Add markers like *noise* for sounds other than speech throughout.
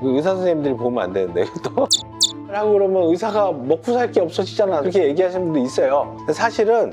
그 의사 선생님들이 보면 안 되는데 *laughs* 또. 하고 그러면 의사가 먹고 살 게 없어지잖아. 그렇게 얘기하시는 분도 있어요. 사실은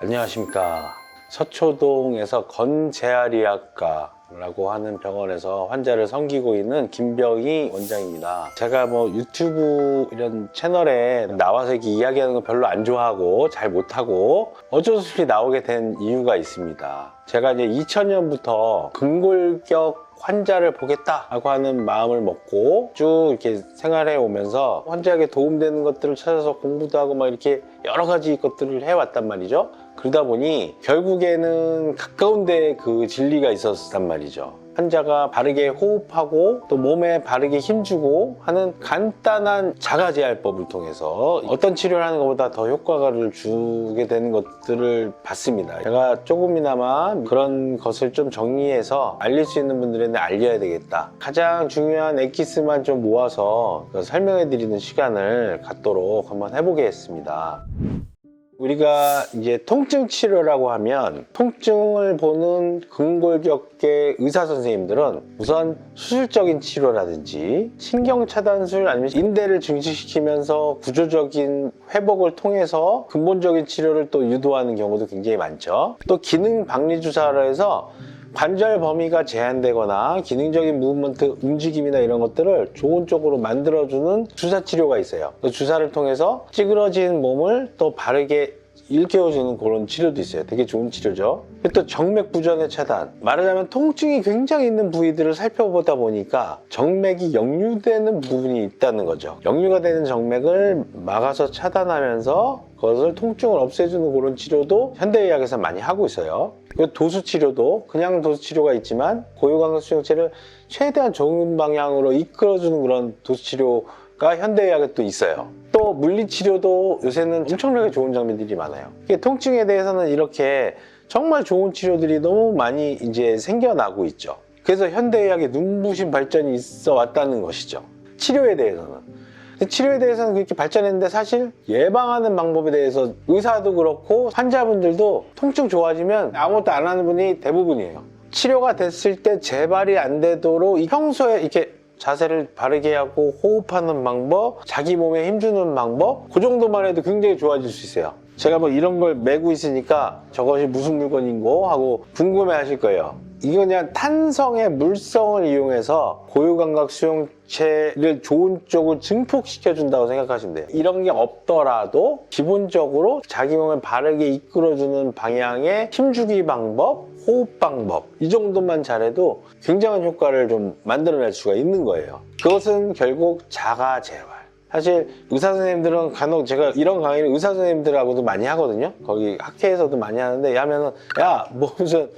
안녕하십니까. 서초동에서 건재활의학과 라고 하는 병원에서 환자를 섬기고 있는 김병희 원장입니다. 제가 뭐 유튜브 이런 채널에 나와서 이렇게 이야기하는 거 별로 안 좋아하고 잘 못하고 어쩔 수 없이 나오게 된 이유가 있습니다. 제가 이제 2000년부터 근골격 환자를 보겠다라고 하는 마음을 먹고 쭉 이렇게 생활해 오면서 환자에게 도움되는 것들을 찾아서 공부도 하고 막 이렇게 여러 가지 것들을 해왔단 말이죠. 그러다 보니 결국에는 가까운 데에 그 진리가 있었단 말이죠. 환자가 바르게 호흡하고 또 몸에 바르게 힘주고 하는 간단한 자가제할법을 통해서 어떤 치료를 하는 것보다 더 효과를 주게 되는 것들을 봤습니다. 제가 조금이나마 그런 것을 좀 정리해서 알릴 수 있는 분들한테 알려야 되겠다. 가장 중요한 엑기스만 좀 모아서 설명해 드리는 시간을 갖도록 한번 해보겠습니다. 우리가 이제 통증 치료라고 하면 통증을 보는 근골격계 의사 선생님들은 우선 수술적인 치료라든지 신경 차단술 아니면 인대를 증식시키면서 구조적인 회복을 통해서 근본적인 치료를 또 유도하는 경우도 굉장히 많죠. 또 기능 박리 주사로 해서 관절 범위가 제한되거나 기능적인 무브먼트 움직임이나 이런 것들을 좋은 쪽으로 만들어주는 주사 치료가 있어요. 그 주사를 통해서 찌그러진 몸을 또 바르게 일깨워주는 그런 치료도 있어요. 되게 좋은 치료죠. 또 정맥 부전의 차단. 말하자면 통증이 굉장히 있는 부위들을 살펴보다 보니까 정맥이 역류되는 부분이 있다는 거죠. 역류가 되는 정맥을 막아서 차단하면서 그것을 통증을 없애주는 그런 치료도 현대의학에서 많이 하고 있어요. 그 도수 치료도 그냥 도수 치료가 있지만 고유광각 수용체를 최대한 좋은 방향으로 이끌어주는 그런 도수 치료가 현대의학에 또 있어요. 또 물리치료도 요새는 엄청나게 좋은 장면들이 많아요. 통증에 대해서는 이렇게 정말 좋은 치료들이 너무 많이 이제 생겨나고 있죠. 그래서 현대의학의 눈부신 발전이 있어 왔다는 것이죠. 치료에 대해서는. 치료에 대해서는 그렇게 발전했는데 사실 예방하는 방법에 대해서 의사도 그렇고 환자분들도 통증 좋아지면 아무것도 안 하는 분이 대부분이에요. 치료가 됐을 때 재발이 안 되도록 이 평소에 이렇게 자세를 바르게 하고 호흡하는 방법, 자기 몸에 힘주는 방법, 그 정도만 해도 굉장히 좋아질 수 있어요. 제가 뭐 이런 걸 메고 있으니까 저것이 무슨 물건인고 하고 궁금해 하실 거예요. 이건 그냥 탄성의 물성을 이용해서 고유감각 수용 체를 좋은 쪽을 증폭시켜 준다고 생각하시면 돼요. 이런 게 없더라도 기본적으로 자기 몸을 바르게 이끌어주는 방향의 힘주기 방법, 호흡 방법 이 정도만 잘해도 굉장한 효과를 좀 만들어낼 수가 있는 거예요. 그것은 결국 자가 재활. 사실 의사 선생님들은 간혹 제가 이런 강의를 의사 선생님들하고도 많이 하거든요. 거기 학회에서도 많이 하는데 하면은 야 뭐 무슨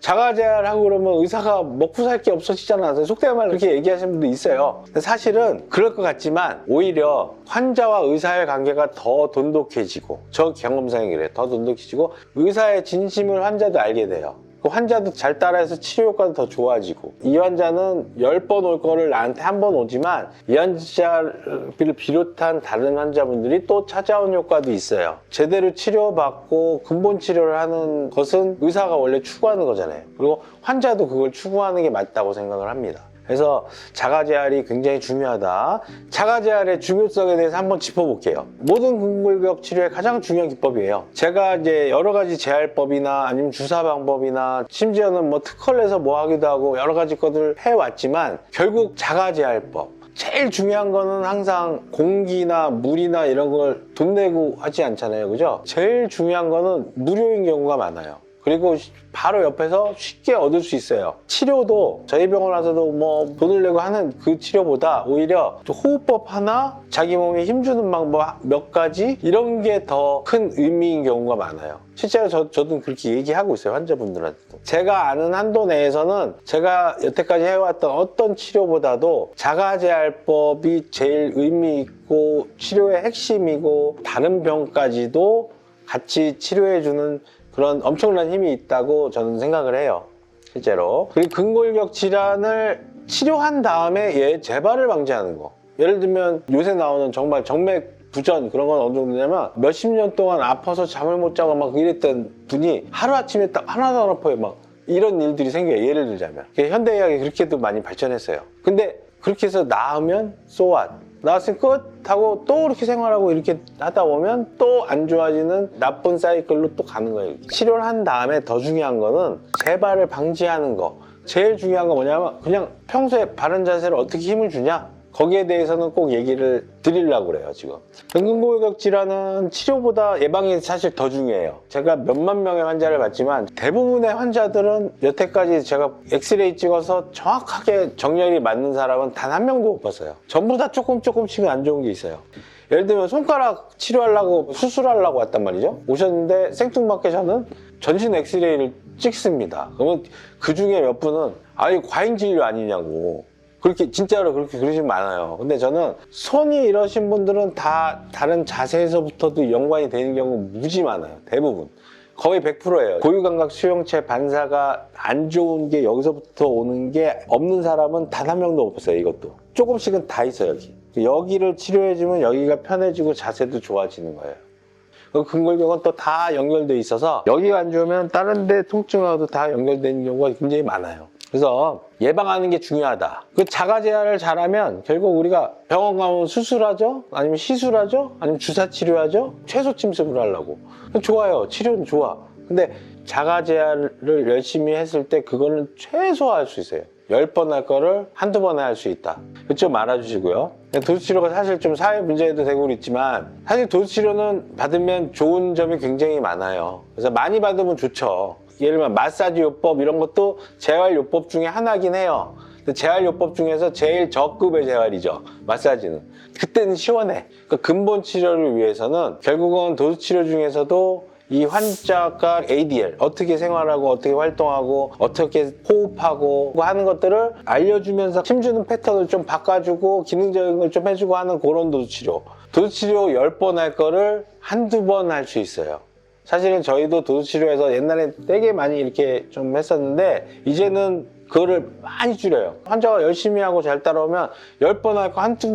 자가재활하고 그러면 의사가 먹고 살 게 없어지잖아. 속된 말 그렇게 얘기하시는 분도 있어요. 사실은 그럴 것 같지만 오히려 환자와 의사의 관계가 더 돈독해지고 저 경험상이 그래요. 더 돈독해지고 의사의 진심을 환자도 알게 돼요. 그 환자도 잘 따라해서 치료 효과도 더 좋아지고. 이 환자는 10번 올 거를 나한테 한 번 오지만 이 환자를 비롯한 다른 환자분들이 또 찾아온 효과도 있어요. 제대로 치료받고 근본 치료를 하는 것은 의사가 원래 추구하는 거잖아요. 그리고 환자도 그걸 추구하는 게 맞다고 생각을 합니다 그래서 자가재활이 굉장히 중요하다. 자가재활의 중요성에 대해서 한번 짚어볼게요. 모든 근골격 치료의 가장 중요한 기법이에요. 제가 이제 여러 가지 재활법이나 아니면 주사 방법이나 심지어는 뭐 특허를 해서 뭐 하기도 하고 여러 가지 것들을 해왔지만 결국 자가재활법. 제일 중요한 거는 항상 공기나 물이나 이런 걸 돈 내고 하지 않잖아요. 그죠? 제일 중요한 거는 무료인 경우가 많아요. 그리고 바로 옆에서 쉽게 얻을 수 있어요. 치료도 저희 병원 와서도 뭐 돈을 내고 하는 그 치료보다 오히려 또 호흡법 하나, 자기 몸에 힘주는 방법 몇 가지 이런 게 더 큰 의미인 경우가 많아요. 실제로 저, 저도 그렇게 얘기하고 있어요. 환자분들한테도. 제가 아는 한도 내에서는 제가 여태까지 해왔던 어떤 치료보다도 자가재활법이 제일 의미 있고 치료의 핵심이고 다른 병까지도 같이 치료해주는 그런 엄청난 힘이 있다고 저는 생각을 해요. 실제로. 그리고 근골격 질환을 치료한 다음에 얘 재발을 방지하는 거. 예를 들면 요새 나오는 정말 정맥 부전 그런 건 어느 정도냐면 몇십 년 동안 아파서 잠을 못 자고 막 이랬던 분이 하루아침에 딱 하나도 안 아파요 막 이런 일들이 생겨요 예를 들자면 현대의학이 그렇게도 많이 발전했어요 근데 그렇게 해서 나으면 so what 나왔으면 끝 하고 또 이렇게 생활하고 이렇게 하다 보면 또 안 좋아지는 나쁜 사이클로 또 가는 거예요 치료를 한 다음에 더 중요한 거는 재발을 방지하는 거. 제일 중요한 건 뭐냐면 그냥 평소에 바른 자세를 어떻게 힘을 주냐 거기에 대해서는 꼭 얘기를 드리려고 그래요 지금. 연근고혈압 질환은 치료보다 예방이 사실 더 중요해요. 제가 몇만 명의 환자를 봤지만 대부분의 환자들은 여태까지 제가 엑스레이 찍어서 정확하게 정렬이 맞는 사람은 단 한 명도 못 봤어요. 전부 다 조금 조금씩은 안 좋은 게 있어요. 예를 들면 손가락 치료하려고 수술하려고 왔단 말이죠. 오셨는데 생뚱맞게 저는 전신 엑스레이를 찍습니다. 그러면 그 중에 몇 분은 아예 과잉 진료 아니냐고 그렇게 진짜로 그렇게 그러시면 많아요. 근데 저는 손이 이러신 분들은 다 다른 자세에서부터도 연관이 되는 경우 무지 많아요. 대부분. 거의 100%예요. 고유감각 수용체 반사가 안 좋은 게 여기서부터 오는 게 없는 사람은 단 한 명도 없어요. 이것도. 조금씩은 다 있어요. 여기. 여기를 치료해주면 여기가 편해지고 자세도 좋아지는 거예요. 그 근골격은 또 다 연결돼 있어서 여기가 안 좋으면 다른 데 통증하고도 다 연결되는 경우가 굉장히 많아요. 그래서 예방하는 게 중요하다. 그 자가 제어를 잘하면 결국 우리가 병원 가면 수술하죠? 아니면 시술하죠? 아니면 주사 치료하죠? 최소 침습을 하려고. 좋아요. 치료는 좋아. 근데 자가 제어를 열심히 했을 때 그거는 최소화할 수 있어요. 10번 할 거를 한두 번에 할 수 있다. 그좀 알아주시고요. 도수 치료가 사실 좀 사회 문제도 되고 있지만 사실 도수 치료는 받으면 좋은 점이 굉장히 많아요. 그래서 많이 받으면 좋죠. 예를 들면 마사지 요법 이런 것도 재활 요법 중에 하나긴 해요. 재활 요법 중에서 제일 저급의 재활이죠. 마사지는. 그때는 시원해. 그 근본 치료를 위해서는 결국은 도수 치료 중에서도 이 환자가 ADL 어떻게 생활하고 어떻게 활동하고 어떻게 호흡하고 하는 것들을 알려주면서 힘주는 패턴을 좀 바꿔주고 기능적인 걸 좀 해주고 하는 그런 도수 치료. 도수 치료 10번 할 거를 한두 번 할 수 있어요. 사실은 저희도 도수치료에서 옛날에 되게 많이 이렇게 좀 했었는데 이제는 그거를 많이 줄여요. 환자가 열심히 하고 잘 따라오면 10번 할거 한두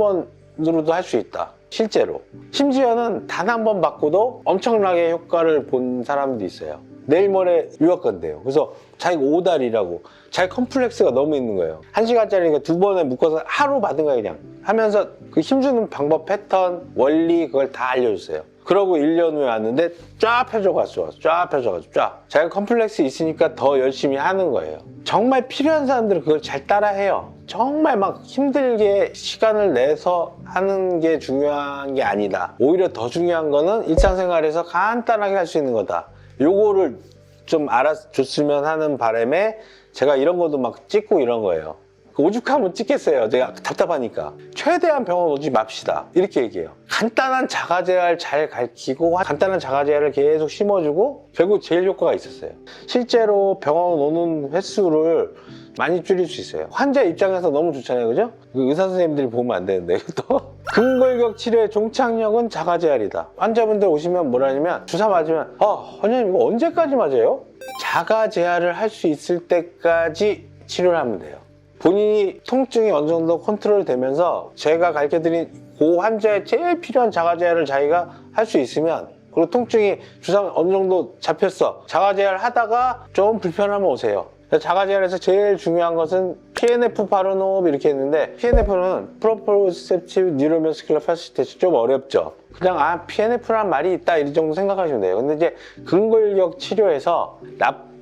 번으로도 할 수 있다. 실제로. 심지어는 단 한 번 받고도 엄청나게 효과를 본 사람도 있어요. 내일 모레 유학 간대요. 그래서 자기가 오달이라고 자기 컴플렉스가 너무 있는 거예요. 한 시간짜리니까 두 번에 묶어서 하루 받은 거예요, 그냥. 하면서 그 힘주는 방법, 패턴, 원리 그걸 다 알려줬어요. 그러고 1년 후에 왔는데 쫙 펴져갔어. 쫙 펴져가지고 쫙. 자기가 컴플렉스 있으니까 더 열심히 하는 거예요. 정말 필요한 사람들은 그걸 잘 따라해요. 정말 막 힘들게 시간을 내서 하는 게 중요한 게 아니다. 오히려 더 중요한 거는 일상생활에서 간단하게 할 수 있는 거다. 요거를 좀 알아줬으면 하는 바람에 제가 이런 것도 막 찍고 이런 거예요. 그 오죽하면 찍겠어요. 제가 답답하니까. 최대한 병원 오지 맙시다. 이렇게 얘기해요. 간단한 자가재활 잘 가르치고 간단한 자가재활을 계속 심어주고 결국 제일 효과가 있었어요. 실제로 병원 오는 횟수를 많이 줄일 수 있어요. 환자 입장에서 너무 좋잖아요. 그죠? 그 의사 선생님들이 보면 안 되는데 또 *laughs* 근골격 치료의 종착역은 자가재활이다. 환자분들 오시면 뭐라냐면 주사 맞으면 아 원장님 이거 언제까지 맞아요? 자가재활을 할 수 있을 때까지 치료를 하면 돼요. 본인이 통증이 어느 정도 컨트롤 되면서 제가 가르쳐드린 그 환자의 제일 필요한 자가재활을 자기가 할 수 있으면 그리고 통증이 주사 어느 정도 잡혔어. 자가재활 하다가 좀 불편하면 오세요. 자가재활에서 제일 중요한 것은 PNF 바로노브 이렇게 했는데 PNF는 프로포셉티브 뉴로메스큘러 파시테이션 좀 어렵죠. 그냥 아 PNF란 말이 있다 이 정도 생각하시면 돼요. 근데 이제 근골격 치료에서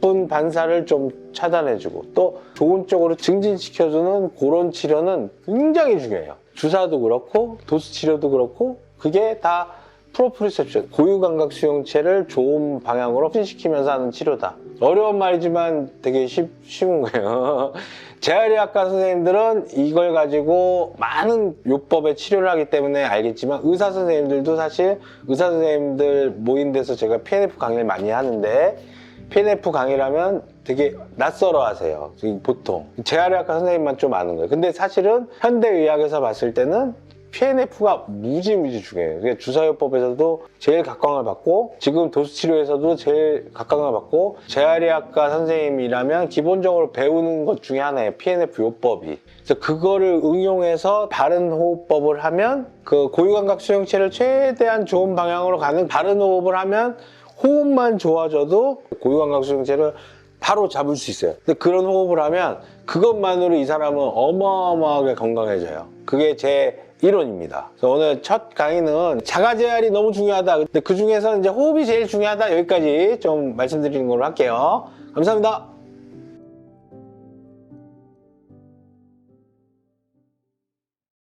나쁜 반사를 좀 차단해주고 또 좋은 쪽으로 증진시켜주는 그런 치료는 굉장히 중요해요. 주사도 그렇고 도수 치료도 그렇고 그게 다 프로프리셉션 고유감각 수용체를 좋은 방향으로 확진시키면서 하는 치료다. 어려운 말이지만 되게 쉽, 쉬운 거예요. *laughs* 재활의학과 선생님들은 이걸 가지고 많은 요법의 치료를 하기 때문에 알겠지만 의사 선생님들도 사실 의사 선생님들 모인 데서 제가 PNF 강의를 많이 하는데 PNF 강의라면 되게 낯설어 하세요. 보통. 재활의학과 선생님만 좀 아는 거예요. 근데 사실은 현대의학에서 봤을 때는 PNF가 무지무지 중요해요. 그게 주사요법에서도 제일 각광을 받고 지금 도수치료에서도 제일 각광을 받고 재활의학과 선생님이라면 기본적으로 배우는 것 중에 하나예요. PNF 요법이. 그래서 그거를 응용해서 바른 호흡법을 하면 그 고유감각 수용체를 최대한 좋은 방향으로 가는 바른 호흡을 하면 호흡만 좋아져도 고유감각 수용체를 바로 잡을 수 있어요. 근데 그런 호흡을 하면 그것만으로 이 사람은 어마어마하게 건강해져요. 그게 제 이론입니다. 그래서 오늘 첫 강의는 자가 재활이 너무 중요하다. 근데 그 중에서 이제 호흡이 제일 중요하다. 여기까지 좀 말씀드리는 걸로 할게요. 감사합니다.